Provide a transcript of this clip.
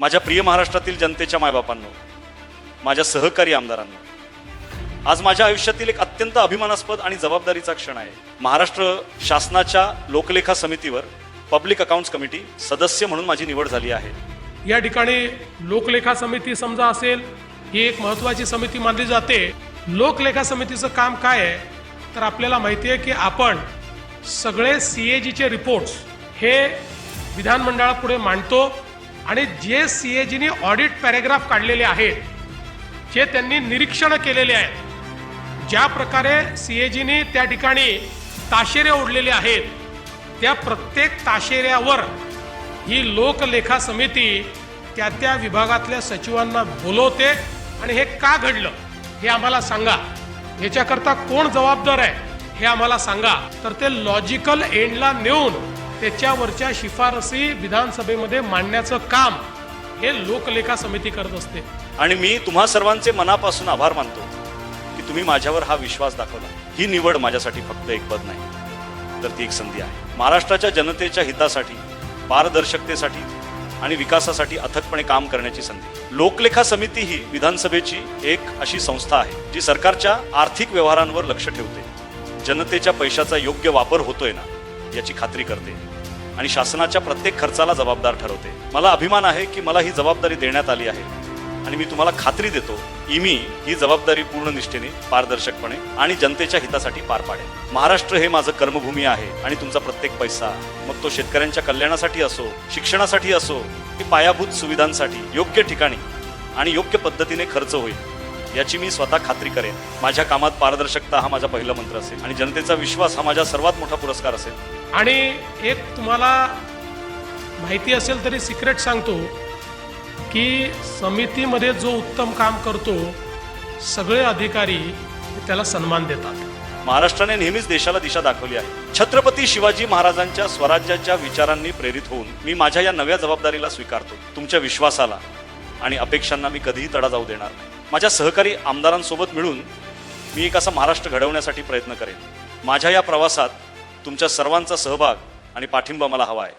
माझ्या प्रिय महाराष्ट्रातील जनतेच्या मायबापांनो माझ्या सहकारी आमदारांनो आज माझ्या आयुष्यातील एक अत्यंत अभिमानास्पद आणि जबाबदारीचा क्षण आहे. महाराष्ट्र शासनाच्या लोकलेखा समितीवर पब्लिक अकाउंट्स कमिटी सदस्य म्हणून माझी निवड झाली आहे. या ठिकाणी लोकलेखा समिती समजा असेल ही एक महत्वाची समिती मानली जाते. लोकलेखा समितीचं काम काय आहे? तर आपल्याला माहिती आहे की आपण सगळे सी ए जीचे रिपोर्ट्स हे विधानमंडळापुढे मांडतो. आणि जे सी ए जीने ऑडिट पॅरेग्राफ काढलेले आहेत जे त्यांनी निरीक्षण केलेले आहेत ज्या प्रकारे सी ए जीने त्या ठिकाणी ताशेरे ओढलेले आहेत त्या प्रत्येक ताशेऱ्यावर ही लोकलेखा समिती त्या त्या विभागातल्या सचिवांना बोलवते आणि हे का घडलं हे आम्हाला सांगा. याच्याकरता कोण जबाबदार आहे हे आम्हाला सांगा. तर ते लॉजिकल एंडला नेऊन त्याच्यावरच्या शिफारसी विधानसभेमध्ये मांडण्याचं काम हे लोकलेखा समिती करत असते. आणि मी तुम्हा सर्वांचे मनापासून आभार मानतो की तुम्ही माझ्यावर हा विश्वास दाखवला. ही निवड माझ्यासाठी फक्त एक पद नाही तर ती एक संधी आहे. महाराष्ट्राच्या जनतेच्या हितासाठी पारदर्शकतेसाठी आणि विकासासाठी अथकपणे काम करण्याची संधी. लोकलेखा समिती ही विधानसभेची एक अशी संस्था आहे जी सरकारच्या आर्थिक व्यवहारांवर लक्ष ठेवते. जनतेच्या पैशाचा योग्य वापर होतोय ना याची खात्री करते. आणि शासनाच्या प्रत्येक खर्चाला जबाबदार ठरवते. मला अभिमान आहे की मला ही जबाबदारी देण्यात आली आहे. आणि मी तुम्हाला खात्री देतो इमी मी ही जबाबदारी पूर्ण निष्ठेने पारदर्शकपणे आणि जनतेच्या हितासाठी पार पाडेन. महाराष्ट्र हे माझं कर्मभूमी आहे आणि तुमचा प्रत्येक पैसा. मग तो शेतकऱ्यांच्या कल्याणासाठी असो शिक्षणासाठी असो की पायाभूत सुविधांसाठी योग्य ठिकाणी आणि योग्य पद्धतीने खर्च होईल याची मी स्वतः खात्री करेन. माझ्या कामात पारदर्शकता हा माझा पहिला मंत्र असेल आणि जनतेचा विश्वास हा माझा सर्वात मोठा पुरस्कार असेल. आणि एक तुम्हाला माहिती असेल तरी सिक्रेट सांगतो की समितीमध्ये जो उत्तम काम करतो सगळे अधिकारी त्याला सन्मान देतात. महाराष्ट्राने नेहमीच देशाला दिशा दाखवली आहे. छत्रपती शिवाजी महाराजांच्या स्वराज्याच्या विचारांनी प्रेरित होऊन मी माझ्या या नव्या जबाबदारीला स्वीकारतो तुमच्या विश्वासाला आणि अपेक्षांना मी कधीही तडा जाऊ देणार नाही. माझ्या सहकारी आमदारांसोबत मिळून मी एक असा महाराष्ट्र घडवण्यासाठी प्रयत्न करेन. माझ्या या प्रवासात तुमच्या सर्वांचा सहभाग आणि पाठिंबा मला हवा आहे.